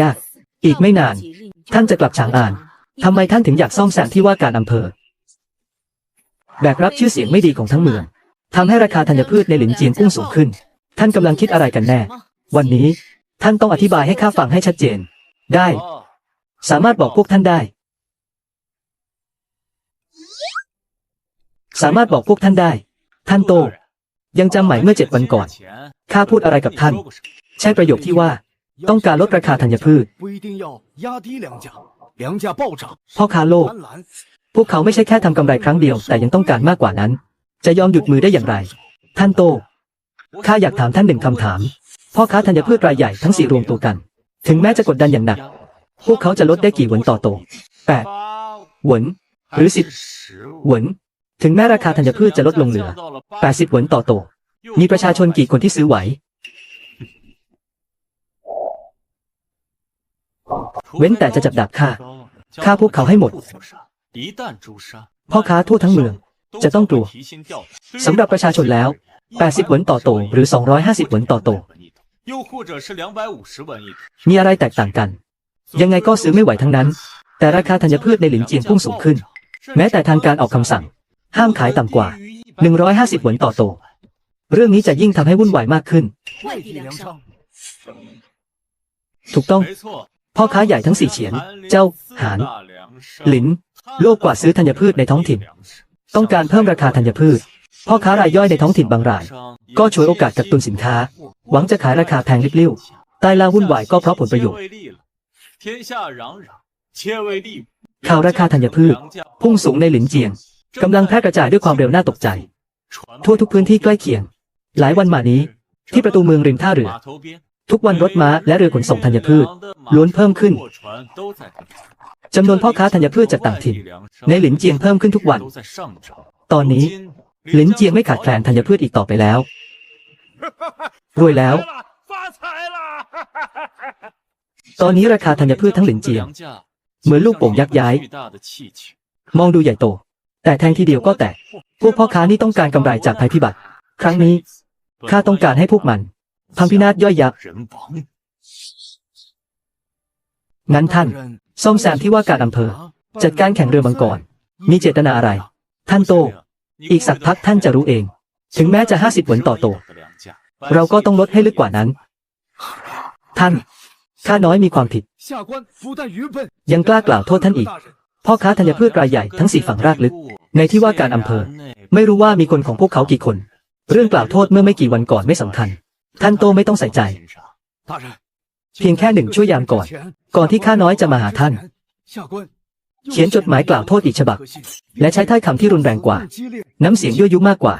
ยาก อีกไม่นาน ท่านจะกลับฉางอ่านทำไมท่านถึงอยากซ่อมแซมที่ว่าการอำเภอ แบกรับชื่อเสียงไม่ดีของทั้งเมืองทำให้ราคาธัญพืชในหลินเจียงพุ่งสูงขึ้น ท่านกำลังคิดอะไรกันแน่ วันนี้ท่านต้องอธิบายให้ข้าฟังให้ชัดเจน ได้ สามารถบอกพวกท่านได้ สามารถบอกพวกท่านได้ ท่านโต ยังจำไหมเมื่อเจ็ดวันก่อนข้าพูดอะไรกับท่าน ใช่ประโยคที่ว่า ต้องการลดราคาธัญพืช พ่อค้าโลก พวกเขาไม่ใช่แค่ทำกำไรครั้งเดียว แต่ยังต้องการมากกว่านั้น จะยอมหยุดมือได้อย่างไร ท่านโต ข้าอยากถามท่านหนึ่งคำถาม พ่อค้าธัญพืชรายใหญ่ทั้งสี่รวมตัวกัน ถึงแม้จะกดดันอย่างหนัก พวกเขาจะลดได้กี่หวนต่อโตแปดหวนหรือสิบหวนถึงแม้ราคาธัญพืชจะลดลงเหลือ 80 หวนต่อโต มีประชาชนกี่คนที่ซื้อไหว เว้นแต่จะจับดาบฆ่าฆ่าพวกเขาให้หมด พ่อค้าทั่วทั้งเมือง จะต้องกลัวสำหรับประชาชนแล้ว 80หวนต่อโตหรือ 250หวนต่อโตมีอะไรแตกต่างกัน ยังไงก็ซื้อไม่ไหวทั้งนั้น แต่ราคาธัญพืชในหลินเจียงพุ่งสูงขึ้น แม้แต่ทางการออกคำสั่ง ห้ามขายต่ำกว่า 150หวนต่อโต เรื่องนี้จะยิ่งทำให้วุ่นวายมากขึ้น ถูกต้อง พ่อค้าใหญ่ทั้งสี่เฉียน เจ้า หาน หลิน โลกกว่าซื้อธัญพืชในท้องถิ่น ต้องการเพิ่มราคาธัญพืช พ่อค้ารายย่อยในท้องถิ่นบางราย ก็ฉวยโอกาสกักตุนสินค้า หวังจะขายราคาแพงลิบลิ่วใต้ล่าวุ่นวายก็เพราะผลประโยชน์ข่าวราคาธัญพืช พุ่งสูงในหลินเจียงกำลังแพร่กระจายด้วยความเร็วน่าตกใจ ทั่วทุกพื้นที่ใกล้เคียง หลายวันมานี้ ที่ประตูเมืองริมท่าเรือ ทุกวันรถม้าและเรือขนส่งธัญพืช ล้วนเพิ่มขึ้นจำนวนพ่อค้าธัญพืชจากต่างถิ่น ในหลินเจียงเพิ่มขึ้นทุกวัน ตอนนี้ หลินเจียงไม่ขาดแคลนธัญพืชอีกต่อไปแล้ว รวยแล้ว ตอนนี้ราคาธัญพืชทั้งหลินเจียง เหมือนลูกโป่งยักษ์ย้าย มองดูใหญ่โต แต่แทงทีเดียวก็แตก พวกพ่อค้านี่ต้องการกำไรจากภัยพิบัติ ครั้งนี้ข้าต้องการให้พวกมัน พังพินาศย่อยยับ งั้นท่าน ซ่อมแซมที่ว่าการอำเภอ จัดการแข่งเรือมังกร มีเจตนาอะไร ท่านโต อีกสักพักท่านจะรู้เอง ถึงแม้จะห้าสิบหวนต่อโต เราก็ต้องลดให้ลึกกว่านั้น ท่าน ข้าน้อยมีความผิด ยังกล้ากล่าวโทษท่านอีก พ่อค้าธัญพืชรายใหญ่ทั้งสี่ฝั่งรากลึก ในที่ว่าการอำเภอ ไม่รู้ว่ามีคนของพวกเขากี่คน เรื่องกล่าวโทษเมื่อไม่กี่วันก่อนไม่สำคัญ ท่านโตไม่ต้องใส่ใจ เพียงแค่หนึ่งชั่วยามก่อน ก่อนที่ข้าน้อยจะมาหาท่าน เขียนจดหมายกล่าวโทษอีกฉบับ และใช้ท้ายคำที่รุนแรงกว่า น้ำเสียงยั่วยุมากกว่า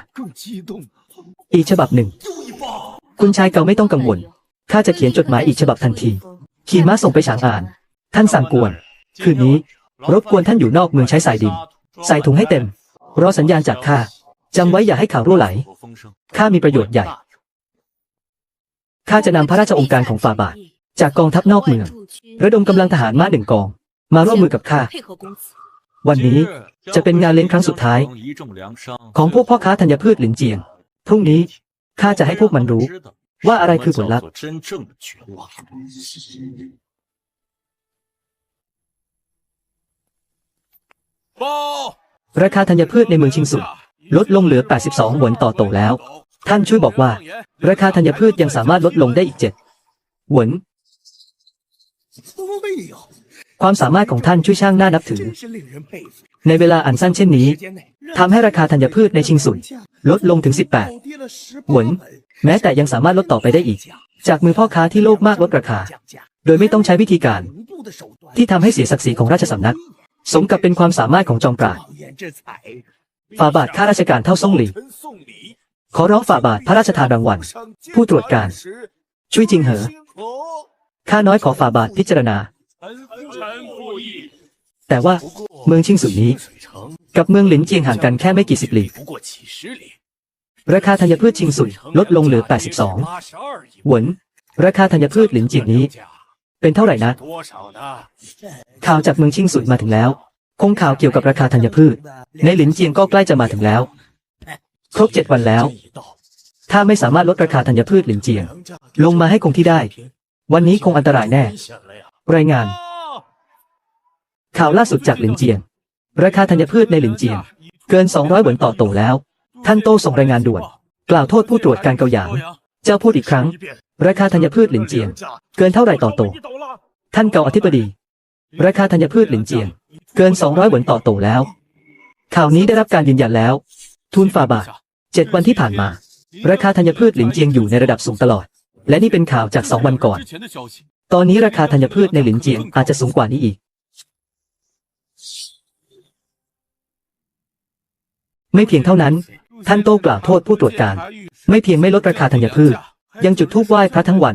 อีกฉบับหนึ่ง คุณชายเก่าไม่ต้องกังวลข้าจะเขียนจดหมายอีกฉบับทันที ขี่ม้าส่งไปฉางอ่าน ท่านสั่งกวน คืนนี้ รบกวนท่านอยู่นอกเมืองใช้สายดิน ใส่ถุงให้เต็ม รอสัญญาณจากข้าจำไว้อย่าให้ข่าวรั่วไหลข้ามีประโยชน์ใหญ่ ข้าจะนำพระราชองค์การของฝ่าบาท จากกองทัพนอกเมือง ระดมกำลังทหารมาหนึ่งกอง มาร่วมมือกับข้า วันนี้จะเป็นงานเลี้ยงครั้งสุดท้าย ของพวกพ่อค้าธัญพืชหลินเจียง พรุ่งนี้ข้าจะให้พวกมันรู้ ว่าอะไรคือผลลัพธ์ราคาธัญพืชในเมืองชิงสุลดลงเหลือ 82 หวนต่อโตแล้ว ท่านช่วยบอกว่า ราคาธัญพืชยังสามารถลดลงได้อีกเจ็ดหวนความสามารถของท่านช่วยช่างน่านับถือ ในเวลาอันสั้นเช่นนี้ทำให้ราคาธัญพืชในชิงสุนลดลงถึง 18หวนแม้แต่ยังสามารถลดต่อไปได้อีก จากมือพ่อค้าที่โลภมากลดราคา โดยไม่ต้องใช้วิธีการ ที่ทำให้เสียศักดิ์ศรีของราชสำนัก สมกับเป็นความสามารถของจอมปราดฝาบาทข้าราชการเท่าซ่งหลี ขอร้องฝ่าบาทพระราชทานรางวัล ผู้ตรวจการ ช่วยจริงเหรอข้าน้อยขอฝ่าบาทพิจารณา แต่ว่าเมืองชิงสุดนี้ กับเมืองหลินเจียงห่างกันแค่ไม่กี่สิบลีกราคาธัญพืชชิงสุดลดลงเหลือ 82 หวน ราคาธัญพืชหลินเจียงนี้ เป็นเท่าไหร่นะ ข่าวจากเมืองชิงสุดมาถึงแล้ว คงข่าวเกี่ยวกับราคาธัญพืช ในหลินเจียงก็ใกล้จะมาถึงแล้ว ครบเจ็ดวันแล้ว ถ้าไม่สามารถลดราคาธัญพืชหลิงเจียง ลงมาให้คงที่ได้ วันนี้คงอันตรายแน่ รายงาน ข่าวล่าสุดจากหลิงเจียง ราคาธัญพืชในหลิงเจียง เกิน 200เหวินต่อโตแล้ว ท่านโตส่งรายงานด่วน กล่าวโทษผู้ตรวจการเกาหยาง เจ้าพูดอีกครั้ง ราคาธัญพืชหลิงเจียง เกินเท่าไหร่ต่อโต ท่านเกาอธิบดี ราคาธัญพืชหลิงเจียง เกิน 200เหวินต่อโตแล้ว ข่าวนี้ได้รับการยืนยันแล้ว ทุนฝ่าบาทเจ็ดวันที่ผ่านมา ราคาธัญพืชหลินเจียงอยู่ในระดับสูงตลอด และนี่เป็นข่าวจากสองวันก่อน ตอนนี้ราคาธัญพืชในหลินเจียงอาจจะสูงกว่านี้อีก ไม่เพียงเท่านั้น ท่านโต้กล่าวโทษผู้ตรวจการ ไม่เพียงไม่ลดราคาธัญพืช ยังจุดธูปไหว้พระทั้งวัน